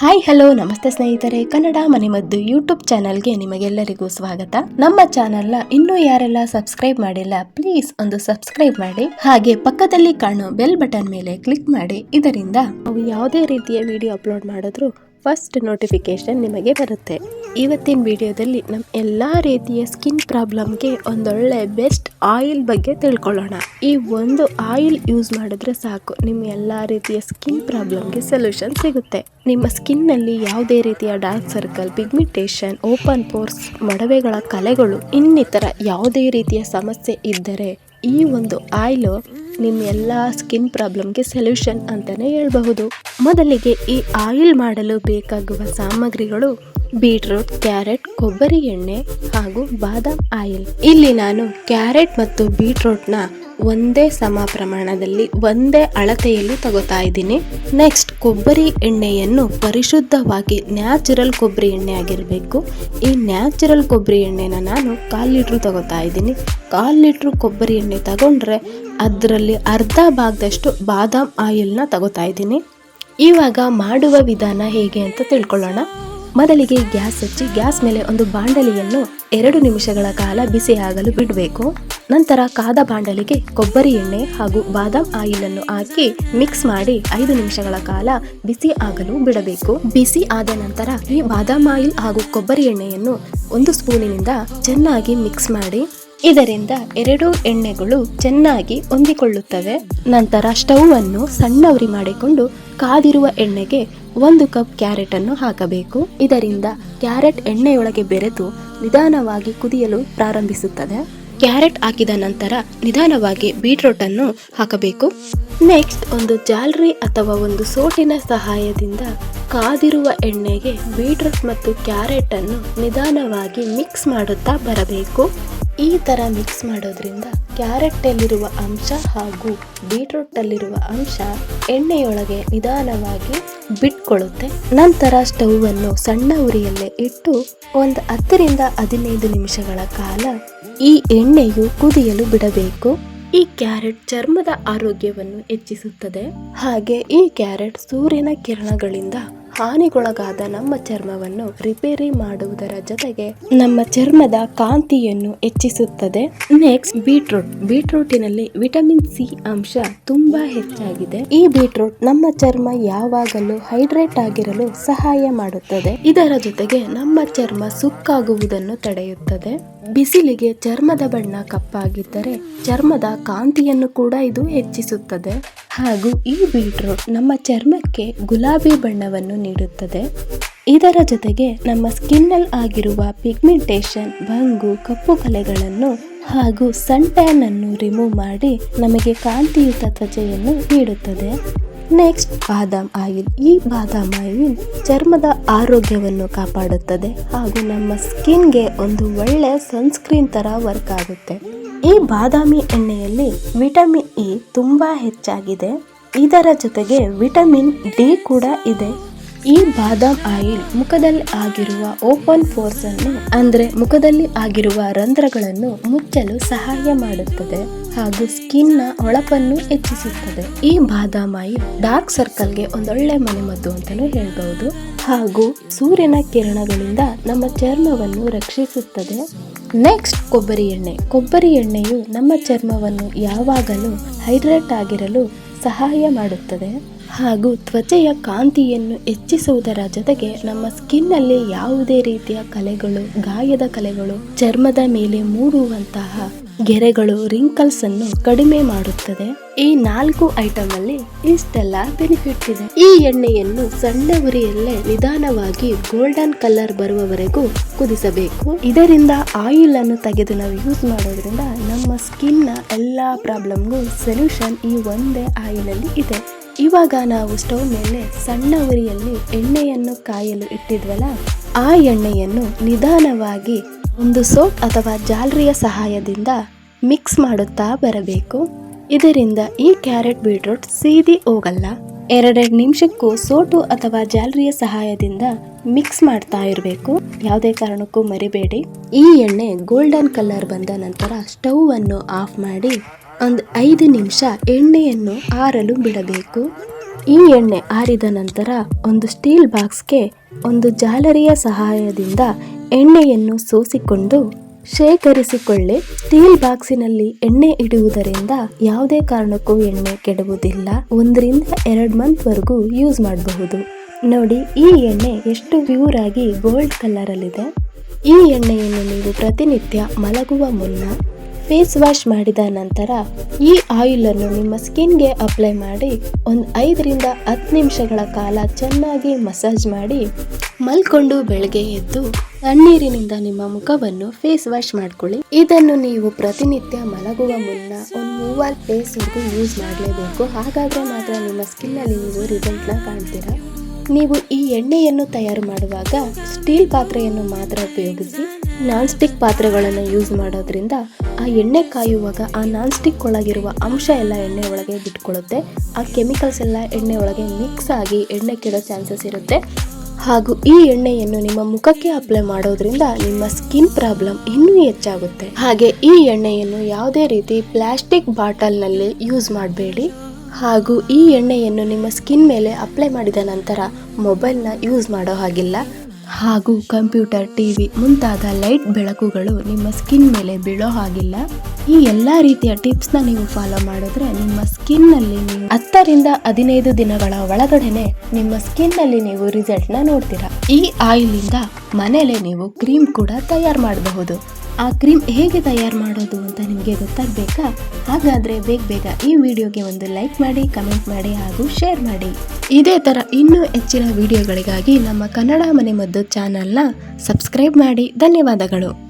Hi, hello, ನಮಸ್ತೆ ಸ್ನೇಹಿತರೆ. ಕನ್ನಡ ಮನೆಮದ್ದು ಯೂಟ್ಯೂಬ್ ಚಾನಲ್ಗೆ ನಿಮಗೆಲ್ಲರಿಗೂ ಸ್ವಾಗತ. ನಮ್ಮ ಚಾನೆಲ್ನ ಇನ್ನೂ ಯಾರೆಲ್ಲ ಸಬ್ಸ್ಕ್ರೈಬ್ ಮಾಡಿಲ್ಲ, ಪ್ಲೀಸ್ ಒಂದು ಸಬ್ಸ್ಕ್ರೈಬ್ ಮಾಡಿ. ಹಾಗೆ ಪಕ್ಕದಲ್ಲಿ ಕಾಣೋ ಬೆಲ್ ಬಟನ್ ಮೇಲೆ ಕ್ಲಿಕ್ ಮಾಡಿ. ಇದರಿಂದ ನಾವು ಯಾವುದೇ ರೀತಿಯ ವಿಡಿಯೋ ಅಪ್ಲೋಡ್ ಮಾಡಿದ್ರು ಫಸ್ಟ್ ನೋಟಿಫಿಕೇಶನ್ ನಿಮಗೆ ಬರುತ್ತೆ. ಇವತ್ತಿನ ವಿಡಿಯೋದಲ್ಲಿ ನಮ್ಮ ಎಲ್ಲ ರೀತಿಯ ಸ್ಕಿನ್ ಪ್ರಾಬ್ಲಮ್ಗೆ ಒಂದೊಳ್ಳೆ ಬೆಸ್ಟ್ ಆಯಿಲ್ ಬಗ್ಗೆ ತಿಳ್ಕೊಳ್ಳೋಣ. ಈ ಒಂದು ಆಯಿಲ್ ಯೂಸ್ ಮಾಡಿದ್ರೆ ಸಾಕು. ನಿಮ್ಮ ಎಲ್ಲ ರೀತಿಯ ಸ್ಕಿನ್ ಪ್ರಾಬ್ಲಮ್ಗೆ ಸೊಲ್ಯೂಷನ್ ಸಿಗುತ್ತೆ. ನಿಮ್ಮ ಸ್ಕಿನ್ನಲ್ಲಿ ಯಾವುದೇ ರೀತಿಯ dark circle pigmentation open pores ಮೊಡವೆಗಳ ಕಲೆಗಳು, ಇನ್ನಿತರ ಯಾವುದೇ ರೀತಿಯ ಸಮಸ್ಯೆ ಇದ್ದರೆ ಈ ಒಂದು ಆಯಿಲ್ ನಿಮ್ಮ ಎಲ್ಲ ಸ್ಕಿನ್ ಪ್ರಾಬ್ಲಮ್ಗೆ ಸೊಲ್ಯೂಷನ್ ಅಂತಾನೆ ಹೇಳ್ಬಹುದು. ಮೊದಲಿಗೆ ಈ ಆಯಿಲ್ ಮಾಡಲು ಬೇಕಾಗುವ ಸಾಮಗ್ರಿಗಳು ಬೀಟ್ರೂಟ್, ಕ್ಯಾರೆಟ್, ಕೊಬ್ಬರಿ ಎಣ್ಣೆ ಹಾಗೂ ಬಾದಾಮ್ ಆಯಿಲ್. ಇಲ್ಲಿ ನಾನು ಕ್ಯಾರೆಟ್ ಮತ್ತು ಬೀಟ್ರೂಟ್ನ ಒಂದೇ ಸಮ ಪ್ರಮಾಣದಲ್ಲಿ ಒಂದೇ ಅಳತೆಯಲ್ಲಿ ತಗೋತಾ ಇದ್ದೀನಿ. ನೆಕ್ಸ್ಟ್, ಕೊಬ್ಬರಿ ಎಣ್ಣೆಯನ್ನು ಪರಿಶುದ್ಧವಾಗಿ ನ್ಯಾಚುರಲ್ ಕೊಬ್ಬರಿ ಎಣ್ಣೆ ಆಗಿರಬೇಕು. ಈ ನ್ಯಾಚುರಲ್ ಕೊಬ್ಬರಿ ಎಣ್ಣೆನ ನಾನು ಕಾಲು ಲೀಟ್ರು ತಗೋತಾ ಇದ್ದೀನಿ. ಕಾಲು ಲೀಟ್ರು ಕೊಬ್ಬರಿ ಎಣ್ಣೆ ತಗೊಂಡ್ರೆ ಅದರಲ್ಲಿ ಅರ್ಧ ಭಾಗದಷ್ಟು ಬಾದಾಮ್ ಆಯಿಲ್ನ ತಗೋತಾ ಇದ್ದೀನಿ. ಇವಾಗ ಮಾಡುವ ವಿಧಾನ ಹೇಗೆ ಅಂತ ತಿಳ್ಕೊಳ್ಳೋಣ. ಮೊದಲಿಗೆ ಗ್ಯಾಸ್ ಹಚ್ಚಿ ಗ್ಯಾಸ್ ಮೇಲೆ ಒಂದು ಬಾಂಡಲಿಯನ್ನು ಎರಡು ನಿಮಿಷಗಳ ಕಾಲ ಬಿಸಿ ಆಗಲು ಬಿಡಬೇಕು. ನಂತರ ಕಾದ ಬಾಂಡಲಿಗೆ ಕೊಬ್ಬರಿ ಎಣ್ಣೆ ಹಾಗೂ ಬಾದಾಮ್ ಆಯಿಲ್ ಅನ್ನು ಹಾಕಿ ಮಿಕ್ಸ್ ಮಾಡಿ ಐದು ನಿಮಿಷಗಳ ಕಾಲ ಬಿಸಿ ಆಗಲು ಬಿಡಬೇಕು. ಬಿಸಿ ಆದ ನಂತರ ಈ ಬಾದಾಮ್ ಆಯಿಲ್ ಹಾಗೂ ಕೊಬ್ಬರಿ ಎಣ್ಣೆಯನ್ನು ಒಂದು ಸ್ಪೂನಿನಿಂದ ಚೆನ್ನಾಗಿ ಮಿಕ್ಸ್ ಮಾಡಿ ಇದರಿಂದ ಎರಡು ಎಣ್ಣೆಗಳು ಚೆನ್ನಾಗಿ ಹೊಂದಿಕೊಳ್ಳುತ್ತವೆ. ನಂತರ ಸ್ಟವ್ ಅನ್ನು ಸಣ್ಣ ಮಾಡಿಕೊಂಡು ಕಾದಿರುವ ಎಣ್ಣೆಗೆ ಒಂದು ಕಪ್ ಕ್ಯಾರೆಟ್ ಅನ್ನು ಹಾಕಬೇಕು. ಇದರಿಂದ ಕ್ಯಾರೆಟ್ ಎಣ್ಣೆಯೊಳಗೆ ಬೆರೆತು ನಿಧಾನವಾಗಿ ಕುದಿಯಲು ಪ್ರಾರಂಭಿಸುತ್ತದೆ. ಕ್ಯಾರೆಟ್ ಹಾಕಿದ ನಂತರ ನಿಧಾನವಾಗಿ ಬೀಟ್ರೋಟ್ ಅನ್ನು ಹಾಕಬೇಕು. ನೆಕ್ಸ್ಟ್ ಒಂದು ಜಾಲರಿ ಅಥವಾ ಒಂದು ಸೋಟಿನ ಸಹಾಯದಿಂದ ಕಾದಿರುವ ಎಣ್ಣೆಗೆ ಬೀಟ್ರೂಟ್ ಮತ್ತು ಕ್ಯಾರೆಟ್ ಅನ್ನು ನಿಧಾನವಾಗಿ ಮಿಕ್ಸ್ ಮಾಡುತ್ತಾ ಬರಬೇಕು. ಈ ಥರ ಮಿಕ್ಸ್ ಮಾಡೋದ್ರಿಂದ ಕ್ಯಾರೆಟ್ಟಲ್ಲಿರುವ ಅಂಶ ಹಾಗೂ ಬೀಟ್ರೂಟಲ್ಲಿರುವ ಅಂಶ ಎಣ್ಣೆಯೊಳಗೆ ನಿಧಾನವಾಗಿ ಬಿಟ್ಕೊಳ್ಳುತ್ತೆ. ನಂತರ ಸ್ಟವ್ ಅನ್ನು ಸಣ್ಣ ಉರಿಯಲ್ಲೇ ಇಟ್ಟು ಒಂದು ಹತ್ತರಿಂದ ಹದಿನೈದು ನಿಮಿಷಗಳ ಕಾಲ ಈ ಎಣ್ಣೆಯು ಕುದಿಯಲು ಬಿಡಬೇಕು. ಈ ಕ್ಯಾರೆಟ್ ಚರ್ಮದ ಆರೋಗ್ಯವನ್ನು ಹೆಚ್ಚಿಸುತ್ತದೆ. ಹಾಗೆ ಈ ಕ್ಯಾರೆಟ್ ಸೂರ್ಯನ ಕಿರಣಗಳಿಂದ ಹಾನಿಗೊಳಗಾದ ನಮ್ಮ ಚರ್ಮವನ್ನು ರಿಪೇರಿ ಮಾಡುವುದರ ಜೊತೆಗೆ ನಮ್ಮ ಚರ್ಮದ ಕಾಂತಿಯನ್ನು ಹೆಚ್ಚಿಸುತ್ತದೆ. ನೆಕ್ಸ್ಟ್ ಬೀಟ್ರೂಟ್ ಬೀಟ್ರೂಟಿನಲ್ಲಿ ವಿಟಮಿನ್ ಸಿ ಅಂಶ ತುಂಬಾ ಹೆಚ್ಚಾಗಿದೆ. ಈ ಬೀಟ್ರೂಟ್ ನಮ್ಮ ಚರ್ಮ ಯಾವಾಗಲೂ ಹೈಡ್ರೇಟ್ ಆಗಿರಲು ಸಹಾಯ ಮಾಡುತ್ತದೆ. ಇದರ ಜೊತೆಗೆ ನಮ್ಮ ಚರ್ಮ ಸುಕ್ಕಾಗುವುದನ್ನು ತಡೆಯುತ್ತದೆ. ಬಿಸಿಲಿಗೆ ಚರ್ಮದ ಬಣ್ಣ ಕಪ್ಪಾಗಿದ್ದರೆ ಚರ್ಮದ ಕಾಂತಿಯನ್ನು ಕೂಡ ಇದು ಹೆಚ್ಚಿಸುತ್ತದೆ. ಹಾಗೂ ಈ ಬೀಟ್ರೂಟ್ ನಮ್ಮ ಚರ್ಮಕ್ಕೆ ಗುಲಾಬಿ ಬಣ್ಣವನ್ನು ನೀಡುತ್ತದೆ. ಇದರ ಜೊತೆಗೆ ನಮ್ಮ ಸ್ಕಿನ್ನಲ್ಲಿ ಆಗಿರುವ ಪಿಗ್ಮೆಂಟೇಷನ್ ಬಂಗು ಕಪ್ಪು ಕಲೆಗಳನ್ನು ಹಾಗೂ ಸನ್ ಟ್ಯಾನ್ ಅನ್ನು ರಿಮೂವ್ ಮಾಡಿ ನಮಗೆ ಕಾಂತಿಯುತ ತ್ವಚೆಯನ್ನು ನೀಡುತ್ತದೆ. ನೆಕ್ಸ್ಟ್ ಬಾದಾಮ್ ಆಯಿಲ್. ಈ ಬಾದಾಮ್ ಆಯಿಲ್ ಚರ್ಮದ ಆರೋಗ್ಯವನ್ನು ಕಾಪಾಡುತ್ತದೆ ಹಾಗೂ ನಮ್ಮ ಸ್ಕಿನ್ಗೆ ಒಂದು ಒಳ್ಳೆ ಸನ್ಸ್ಕ್ರೀನ್ ತರ ವರ್ಕ್ ಆಗುತ್ತೆ. ಈ ಬಾದಾಮಿ ಎಣ್ಣೆಯಲ್ಲಿ ವಿಟಮಿನ್ ಇ ತುಂಬಾ ಹೆಚ್ಚಾಗಿದೆ. ಇದರ ಜೊತೆಗೆ ವಿಟಮಿನ್ ಡಿ ಕೂಡ ಇದೆ. ಈ ಬಾದಾಮ್ ಆಯಿಲ್ ಮುಖದಲ್ಲಿ ಆಗಿರುವ ಓಪನ್ ಫೋರ್ಸ್ ಅನ್ನು, ಅಂದ್ರೆ ಮುಖದಲ್ಲಿ ಆಗಿರುವ ರಂಧ್ರಗಳನ್ನು ಮುಚ್ಚಲು ಸಹಾಯ ಮಾಡುತ್ತದೆ ಹಾಗೂ ಸ್ಕಿನ್ನ ಹೊಳಪನ್ನು ಹೆಚ್ಚಿಸುತ್ತದೆ. ಈ ಬಾದಾಮ್ ಆಯಿಲ್ ಡಾರ್ಕ್ ಸರ್ಕಲ್ಗೆ ಒಂದೊಳ್ಳೆ ಮನೆಮದ್ದು ಅಂತಾನೂ ಹೇಳ್ಬಹುದು. ಹಾಗೂ ಸೂರ್ಯನ ಕಿರಣಗಳಿಂದ ನಮ್ಮ ಚರ್ಮವನ್ನು ರಕ್ಷಿಸುತ್ತದೆ. ನೆಕ್ಸ್ಟ್ ಕೊಬ್ಬರಿ ಎಣ್ಣೆ. ಕೊಬ್ಬರಿ ಎಣ್ಣೆಯು ನಮ್ಮ ಚರ್ಮವನ್ನು ಯಾವಾಗಲೂ ಹೈಡ್ರೇಟ್ ಆಗಿರಲು ಸಹಾಯ ಮಾಡುತ್ತದೆ. ಹಾಗೂ ತ್ವಚೆಯ ಕಾಂತಿಯನ್ನು ಹೆಚ್ಚಿಸುವುದರ ಜೊತೆಗೆ ನಮ್ಮ ಸ್ಕಿನ್ನಲ್ಲಿ ಯಾವುದೇ ರೀತಿಯ ಕಲೆಗಳು, ಗಾಯದ ಕಲೆಗಳು, ಚರ್ಮದ ಮೇಲೆ ಮೂಡುವಂತಹ ಗೆರೆಗಳು ರಿಂಕಲ್ಸ್ ಅನ್ನು ಕಡಿಮೆ ಮಾಡುತ್ತದೆ. ಈ ನಾಲ್ಕು ಐಟಮ್ ಅಲ್ಲಿ ಇಷ್ಟೆಲ್ಲ ಬೆನಿಫಿಟ್ ಇದೆ. ಈ ಎಣ್ಣೆಯನ್ನು ಸಣ್ಣ ಉರಿಯಲ್ಲೇ ನಿಧಾನವಾಗಿ ಗೋಲ್ಡನ್ ಕಲರ್ ಬರುವವರೆಗೂ ಕುದಿಸಬೇಕು. ಇದರಿಂದ ಆಯಿಲ್ ಅನ್ನು ತೆಗೆದು ನಾವು ಯೂಸ್ ಮಾಡೋದ್ರಿಂದ ನಮ್ಮ ಸ್ಕಿನ್ನ ಎಲ್ಲಾ ಪ್ರಾಬ್ಲಮ್ಗೂ ಸೊಲ್ಯೂಷನ್ ಈ ಒಂದೇ ಆಯಿಲ್ ಅಲ್ಲಿ ಇದೆ. ಇವಾಗ ನಾವು ಸ್ಟವ್ ಮೇಲೆ ಸಣ್ಣ ಉರಿಯಲ್ಲಿ ಎಣ್ಣೆಯನ್ನು ಕಾಯಲು ಇಟ್ಟಿದ್ವಲ್ಲ, ಆ ಎಣ್ಣೆಯನ್ನು ನಿಧಾನವಾಗಿ ಒಂದು ಸೋಪ್ ಅಥವಾ ಜಾಲರಿಯ ಸಹಾಯದಿಂದ ಮಿಕ್ಸ್ ಮಾಡುತ್ತಾ ಬರಬೇಕು. ಇದರಿಂದ ಈ ಕ್ಯಾರೆಟ್ ಬೀಟ್ರೂಟ್ ಸೀದಿ ಹೋಗಲ್ಲ. ಎರಡೆರಡು ನಿಮಿಷಕ್ಕೂ ಸೋಟು ಅಥವಾ ಜಾಲರಿಯ ಸಹಾಯದಿಂದ ಮಿಕ್ಸ್ ಮಾಡ್ತಾ ಇರಬೇಕು. ಯಾವುದೇ ಕಾರಣಕ್ಕೂ ಮರಿಬೇಡಿ. ಈ ಎಣ್ಣೆ ಗೋಲ್ಡನ್ ಕಲರ್ ಬಂದ ನಂತರ ಸ್ಟವ್ ಅನ್ನು ಆಫ್ ಮಾಡಿ ಒಂದು ಐದು ನಿಮಿಷ ಎಣ್ಣೆಯನ್ನು ಆರಲು ಬಿಡಬೇಕು. ಈ ಎಣ್ಣೆ ಆರಿದ ನಂತರ ಒಂದು ಸ್ಟೀಲ್ ಬಾಕ್ಸ್ಗೆ ಒಂದು ಜಾಲರಿಯ ಸಹಾಯದಿಂದ ಎಣ್ಣೆಯನ್ನು ಸೋಸಿಕೊಂಡು ಶೇಖರಿಸಿಕೊಳ್ಳಿ. ಸ್ಟೀಲ್ ಬಾಕ್ಸಿನಲ್ಲಿ ಎಣ್ಣೆ ಇಡುವುದರಿಂದ ಯಾವುದೇ ಕಾರಣಕ್ಕೂ ಎಣ್ಣೆ ಕೆಡುವುದಿಲ್ಲ. ಒಂದರಿಂದ ಎರಡು ಮಂತ್ ವರೆಗೂ ಯೂಸ್ ಮಾಡಬಹುದು. ನೋಡಿ, ಈ ಎಣ್ಣೆ ಎಷ್ಟು ಪ್ಯೂರ್ ಆಗಿ ಗೋಲ್ಡ್ ಕಲರಲ್ಲಿದೆ. ಈ ಎಣ್ಣೆಯನ್ನು ನೀವು ಪ್ರತಿನಿತ್ಯ ಮಲಗುವ ಮುನ್ನ ಫೇಸ್ ವಾಶ್ ಮಾಡಿದ ನಂತರ ಈ ಆಯಿಲ್ ಅನ್ನು ನಿಮ್ಮ ಸ್ಕಿನ್ಗೆ ಅಪ್ಲೈ ಮಾಡಿ ಒಂದು ಐದರಿಂದ ಹತ್ತು ನಿಮಿಷಗಳ ಕಾಲ ಚೆನ್ನಾಗಿ ಮಸಾಜ್ ಮಾಡಿ ಮಲ್ಕೊಂಡು ಬೆಳಗ್ಗೆ ಎದ್ದು ತಣ್ಣೀರಿನಿಂದ ನಿಮ್ಮ ಮುಖವನ್ನು ಫೇಸ್ ವಾಶ್ ಮಾಡ್ಕೊಳ್ಳಿ. ಇದನ್ನು ನೀವು ಪ್ರತಿನಿತ್ಯ ಮಲಗುವ ಮುನ್ನ ಒಂದು ಮೂವರ್ ಫೇಸ್ವರೆಗೂ ಯೂಸ್ ಮಾಡಲೇಬೇಕು. ಹಾಗಾದ್ರೆ ಮಾತ್ರ ನಿಮ್ಮ ಸ್ಕಿನ್ನಲ್ಲಿ ನೀವು ರಿಸಲ್ಟ್ನ ಕಾಣ್ತೀರಾ? ನೀವು ಈ ಎಣ್ಣೆಯನ್ನು ತಯಾರು ಮಾಡುವಾಗ ಸ್ಟೀಲ್ ಪಾತ್ರೆಯನ್ನು ಮಾತ್ರ ಉಪಯೋಗಿಸಿ ನಾನ್ ಸ್ಟಿಕ್ ಪಾತ್ರೆಗಳನ್ನು ಯೂಸ್ ಮಾಡೋದ್ರಿಂದ ಆ ಎಣ್ಣೆ ಕಾಯುವಾಗ ಆ ನಾನ್ ಸ್ಟಿಕ್ ಒಳಗಿರುವ ಅಂಶ ಎಲ್ಲ ಎಣ್ಣೆ ಒಳಗೆ ಬಿಟ್ಕೊಳ್ಳುತ್ತೆ. ಆ ಕೆಮಿಕಲ್ಸ್ ಎಲ್ಲ ಎಣ್ಣೆ ಒಳಗೆ ಮಿಕ್ಸ್ ಆಗಿ ಎಣ್ಣೆ ಕೆಡೋ ಚಾನ್ಸಸ್ ಇರುತ್ತೆ. ಹಾಗೂ ಈ ಎಣ್ಣೆಯನ್ನು ನಿಮ್ಮ ಮುಖಕ್ಕೆ ಅಪ್ಲೈ ಮಾಡೋದ್ರಿಂದ ನಿಮ್ಮ ಸ್ಕಿನ್ ಪ್ರಾಬ್ಲಮ್ ಇನ್ನೂ ಹೆಚ್ಚಾಗುತ್ತೆ. ಹಾಗೆ ಈ ಎಣ್ಣೆಯನ್ನು ಯಾವುದೇ ರೀತಿ ಪ್ಲಾಸ್ಟಿಕ್ ಬಾಟಲ್ನಲ್ಲಿ ಯೂಸ್ ಮಾಡಬೇಡಿ. ಹಾಗೂ ಈ ಎಣ್ಣೆಯನ್ನು ನಿಮ್ಮ ಸ್ಕಿನ್ ಮೇಲೆ ಅಪ್ಲೈ ಮಾಡಿದ ನಂತರ ಮೊಬೈಲ್ನ ಯೂಸ್ ಮಾಡೋ ಹಾಗಿಲ್ಲ. ಹಾಗೂ ಕಂಪ್ಯೂಟರ್, ಟಿವಿ ಮುಂತಾದ ಲೈಟ್ ಬೆಳಕುಗಳು ನಿಮ್ಮ ಸ್ಕಿನ್ ಮೇಲೆ ಬೀಳೋ ಹಾಗಿಲ್ಲ. ಈ ಎಲ್ಲ ರೀತಿಯ ಟಿಪ್ಸ್ನ ನೀವು ಫಾಲೋ ಮಾಡಿದ್ರೆ ನಿಮ್ಮ ಸ್ಕಿನ್ನಲ್ಲಿ ನೀವು ಹತ್ತರಿಂದ ಹದಿನೈದು ದಿನಗಳ ಒಳಗಡೆನೆ ನಿಮ್ಮ ಸ್ಕಿನ್ನಲ್ಲಿ ನೀವು ರಿಸಲ್ಟ್ನ ನೋಡ್ತೀರಾ. ಈ ಆಯಿಲಿಂದ ಮನೇಲೆ ನೀವು ಕ್ರೀಮ್ ಕೂಡ ತಯಾರು ಮಾಡಬಹುದು. ಆ ಕ್ರೀಮ್ ಹೇಗೆ ತಯಾರು ಮಾಡೋದು ಅಂತ ನಿಮಗೆ ಗೊತ್ತಾಗಬೇಕಾ? ಹಾಗಾದರೆ ಬೇಗ ಬೇಗ ಈ ವಿಡಿಯೋಗೆ ಒಂದು ಲೈಕ್ ಮಾಡಿ, ಕಮೆಂಟ್ ಮಾಡಿ ಹಾಗೂ ಶೇರ್ ಮಾಡಿ. ಇದೇ ಥರ ಇನ್ನೂ ಹೆಚ್ಚಿನ ವಿಡಿಯೋಗಳಿಗಾಗಿ ನಮ್ಮ ಕನ್ನಡ ಮನೆ ಮದ್ದು ಚಾನಲ್ನ ಸಬ್ಸ್ಕ್ರೈಬ್ ಮಾಡಿ. ಧನ್ಯವಾದಗಳು.